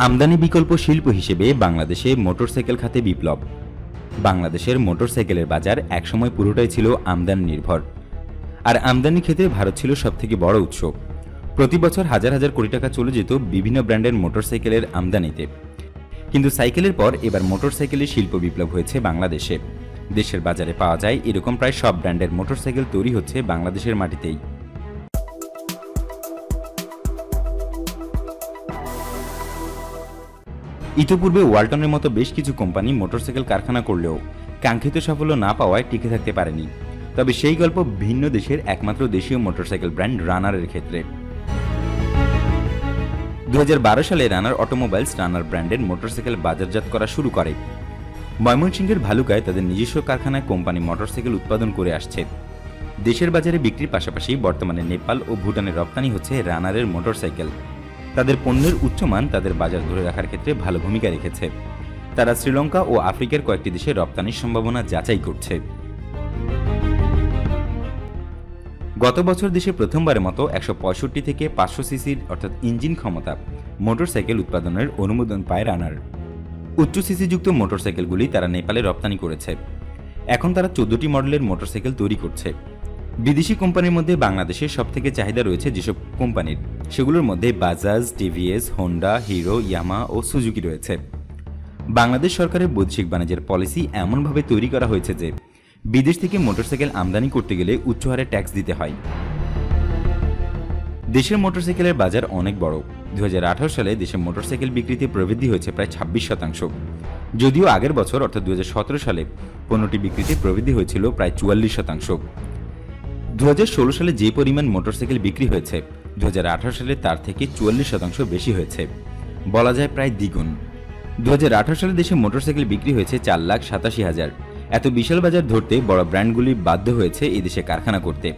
আমদানি বিকল্প শিল্প হিসেবে বাংলাদেশে মোটরসাইকেল খাতে বিপ্লব। বাংলাদেশের মোটরসাইকেলের বাজার একসময় পুরোটাই ছিল আমদানি নির্ভর। আর আমদানি ক্ষেত্রে ভারত ছিল সবথেকে বড় উৎস। প্রতি বছর হাজার হাজার কোটি টাকা চলে যেত বিভিন্ন ব্র্যান্ডের মোটরসাইকেলের আমদানিতে। কিন্তু সাইকেলের পর এবার মোটরসাইকেলের শিল্প বিপ্লব হয়েছে বাংলাদেশে। দেশের বাজারে পাওয়া যায় এরকম প্রায় সব ব্র্যান্ডের মোটরসাইকেল তৈরি হচ্ছে বাংলাদেশের মাটিতেই। ইতিপূর্বে ওয়ালটনের মতো বেশ কিছু কোম্পানি মোটরসাইকেল কারখানা করলেও কাঙ্ক্ষিত সাফল্য না পাওয়ায় টিকে থাকতে পারেনি। তবে সেই গল্প ভিন্ন দেশের একমাত্র দেশীয় মোটরসাইকেল ব্র্যান্ড রানারের ক্ষেত্রে। দু হাজার বারো সালে রানার অটোমোবাইলস রানার ব্র্যান্ডের মোটরসাইকেল বাজারজাত করা শুরু করে। ময়মনসিংহের ভালুকায় তাদের নিজস্ব কারখানায় কোম্পানি মোটরসাইকেল উৎপাদন করে আসছে। দেশের বাজারে বিক্রির পাশাপাশি বর্তমানে নেপাল ও ভুটানে রপ্তানি হচ্ছে রানারের মোটরসাইকেল। তাদের পণ্যের উচ্চমান তাদের বাজার ধরে রাখার ক্ষেত্রে ভালো ভূমিকা রেখেছে। তারা শ্রীলঙ্কা ও আফ্রিকার কয়েকটি দেশে রপ্তানির সম্ভাবনা যাচাই করছে। গত বছর দেশে প্রথমবারের মতো একশো পঁয়ষট্টি থেকে পাঁচশো সিসির অর্থাৎ ইঞ্জিন ক্ষমতা মোটরসাইকেল উৎপাদনের অনুমোদন পায় রানার। উচ্চ সিসিযুক্ত মোটরসাইকেলগুলি তারা নেপালে রপ্তানি করেছে। এখন তারা চোদ্দটি মডেলের মোটরসাইকেল তৈরি করছে। বিদেশি কোম্পানির মধ্যে বাংলাদেশের সবথেকে চাহিদা রয়েছে যেসব কোম্পানির। সেগুলোর মধ্যে Bajaj, TVS, Honda, Hero, Yamaha ও সুজুকি রয়েছে। বাংলাদেশ সরকারের বৈদেশিক বাণিজ্যের পলিসি এমনভাবে তৈরি করা হয়েছে যে, বিদেশ থেকে মোটরসাইকেল আমদানি করতে গেলে উচ্চ হারে ট্যাক্স দিতে হয়। দেশের মোটরসাইকেলের বাজার অনেক বড়। দু হাজার আঠারো সালে দেশে মোটরসাইকেল বিক্রিতে প্রবৃদ্ধি হয়েছে প্রায় ছাব্বিশ শতাংশ। যদিও আগের বছর, অর্থাৎ দু হাজার সতেরো সালে, পণ্যটি বিক্রিতে প্রবৃদ্ধি হয়েছিল প্রায় চুয়াল্লিশ শতাংশ। দু হাজার ষোলো সালে যে পরিমাণ মোটরসাইকেল বিক্রি হয়েছে দু হাজার আঠারো সালে তার থেকে চুয়াল্লিশ শতাংশ বেশি হয়েছে। বলা যায় প্রায় দ্বিগুণ। দু সালে দেশে মোটরসাইকেল বিক্রি হয়েছে চার লাখ সাতাশি হাজার। এত বিশাল বাজার ধরতে বড় ব্র্যান্ডগুলি বাধ্য হয়েছে এই দেশে কারখানা করতে।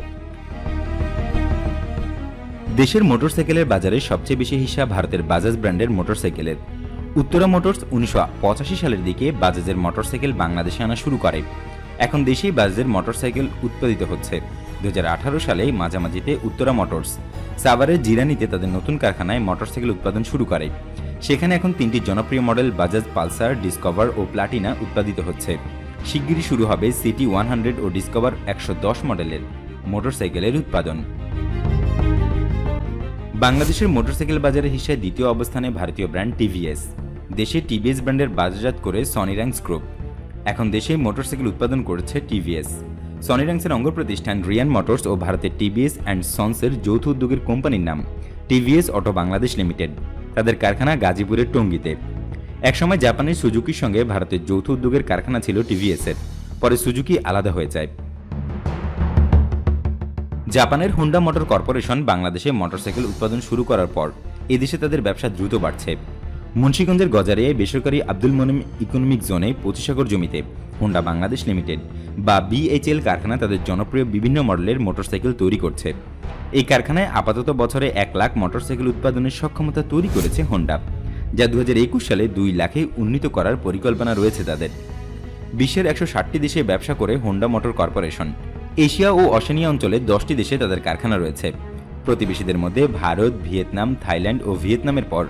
দেশের মোটরসাইকেলের বাজারে সবচেয়ে বেশি হিস্সা ভারতের বাজাজ ব্র্যান্ডের মোটরসাইকেলের। উত্তরা মোটরস উনিশশো পঁচাশি সালের দিকে বাজাজের মোটরসাইকেল বাংলাদেশে আনা শুরু করে। এখন দেশেই বাজাজের মোটরসাইকেল উৎপাদিত হচ্ছে। দু সালে মাঝামাঝিতে উত্তরা মোটরস সাভারের জিরানিতে তাদের নতুন কারখানায় মোটরসাইকেল উৎপাদন শুরু করে। সেখানে এখন তিনটি জনপ্রিয় মডেল বাজাজ পালসার, ডিসকভার ও প্লাটিনা উৎপাদিত হচ্ছে। শিগগিরই শুরু হবে সিটি ওয়ান হান্ড্রেড ও ডিসকভার একশো দশ মডেলের মোটরসাইকেলের উৎপাদন। বাংলাদেশের মোটরসাইকেল বাজারের হিসায় দ্বিতীয় অবস্থানে ভারতীয় ব্র্যান্ড টিভিএস। দেশে টিভিএস ব্র্যান্ডের বাজারজাত করে সনি গ্রুপ এখন দেশে মোটরসাইকেল উৎপাদন করেছে টিভিএস। সনি র্যাঙ্কসের অঙ্গ প্রতিষ্ঠান রিয়ান মোটরস ও ভারতের টিভিএস অ্যান্ড সন্সের যৌথ উদ্যোগের কোম্পানির নাম টিভিএস অটো বাংলাদেশ লিমিটেড তাদের কারখানা গাজীপুরের টঙ্গীতে। একসময় জাপানের সুজুকির সঙ্গে ভারতের যৌথ উদ্যোগের কারখানা ছিল টিভিএসের পরে সুজুকি আলাদা হয়ে যায়। জাপানের হুন্ডা মোটর কর্পোরেশন বাংলাদেশে মোটরসাইকেল উৎপাদন শুরু করার পর এদেশে তাদের ব্যবসা দ্রুত বাড়ছে। মুন্সীগঞ্জের গজারিয়ায় বেসরকারি আব্দুল মনিম ইকোনমিক জোনে পঁচিশ একর জমিতে হুন্ডা বাংলাদেশ লিমিটেড বা বিএইচএল কারখানা তাদের জনপ্রিয় বিভিন্ন মডেলের মোটরসাইকেল তৈরি করছে। এই কারখানায় আপাতত বছরে এক লাখ মোটরসাইকেল উৎপাদনের সক্ষমতা তৈরি করেছে হোন্ডা, যা দু হাজার একুশ সালে দুই লাখে উন্নীত করার পরিকল্পনা রয়েছে তাদের। বিশ্বের একশো ষাটটি দেশে ব্যবসা করে হোন্ডা মোটর কর্পোরেশন। এশিয়া ও অশানিয়া অঞ্চলে দশটি দেশে তাদের কারখানা রয়েছে। প্রতিবেশীদের মধ্যে ভারত, ভিয়েতনাম, থাইল্যান্ড ও ভিয়েতনামের পর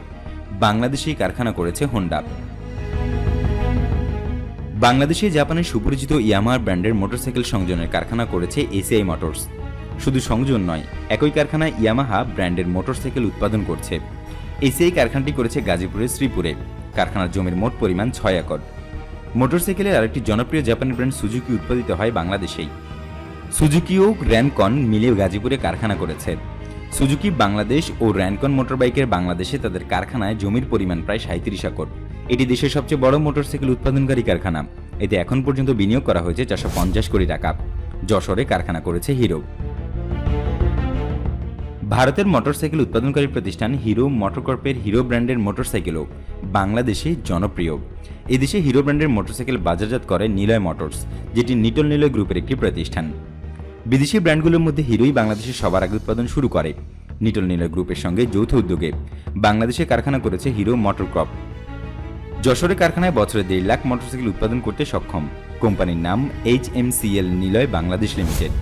বাংলাদেশেই কারখানা করেছে হোন্ডা বাংলাদেশে জাপানের সুপরিচিত ইয়ামার ব্র্যান্ডের মোটরসাইকেল সংযোজনের কারখানা করেছে এসিআই মোটরস শুধু সংযোজন নয়, একই কারখানায় ইয়ামাহা ব্র্যান্ডের মোটরসাইকেল উৎপাদন করছে। এসিআই কারখানাটি করেছে গাজীপুরের শ্রীপুরে। কারখানার জমির মোট পরিমাণ ছয় একর। মোটরসাইকেলের আরেকটি জনপ্রিয় জাপানি ব্র্যান্ড সুজুকি উৎপাদিত হয় বাংলাদেশেই। সুজুকি ও র্যানকন মিলে গাজীপুরে কারখানা করেছে। সুজুকি, বাংলাদেশ ও র্যানকন মোটরবাইকের বাংলাদেশে তাদের কারখানায় জমির পরিমাণ প্রায় সাঁত্রিশ একর। এটি দেশের সবচেয়ে বড় মোটরসাইকেল উৎপাদনকারী কারখানা। এতে এখন পর্যন্ত বিনিয়োগ করা হয়েছে চারশো পঞ্চাশ কোটি টাকা। যশোরে কারখানা করেছে হিরো। ভারতের মোটরসাইকেল উৎপাদনকারী প্রতিষ্ঠান হিরো মোটরকর্পের হিরো ব্র্যান্ডের মোটরসাইকেলও বাংলাদেশে জনপ্রিয়। এদেশে হিরো ব্র্যান্ডের মোটরসাইকেল বাজারজাত করে নিলয় মোটরস, যেটি নিটল নিলয় গ্রুপের একটি প্রতিষ্ঠান। বিদেশি ব্র্যান্ডগুলোর মধ্যে হিরোই বাংলাদেশে সবার আগে উৎপাদন শুরু করে। নিটল নীলার গ্রুপের সঙ্গে যৌথ উদ্যোগে বাংলাদেশে কারখানা করেছে হিরো মোটর ক্রপ যশোরের কারখানায় বছরে দেড় লাখ মোটরসাইকেল উৎপাদন করতে সক্ষম। কোম্পানির নাম H M C L Niloy Bangladesh limited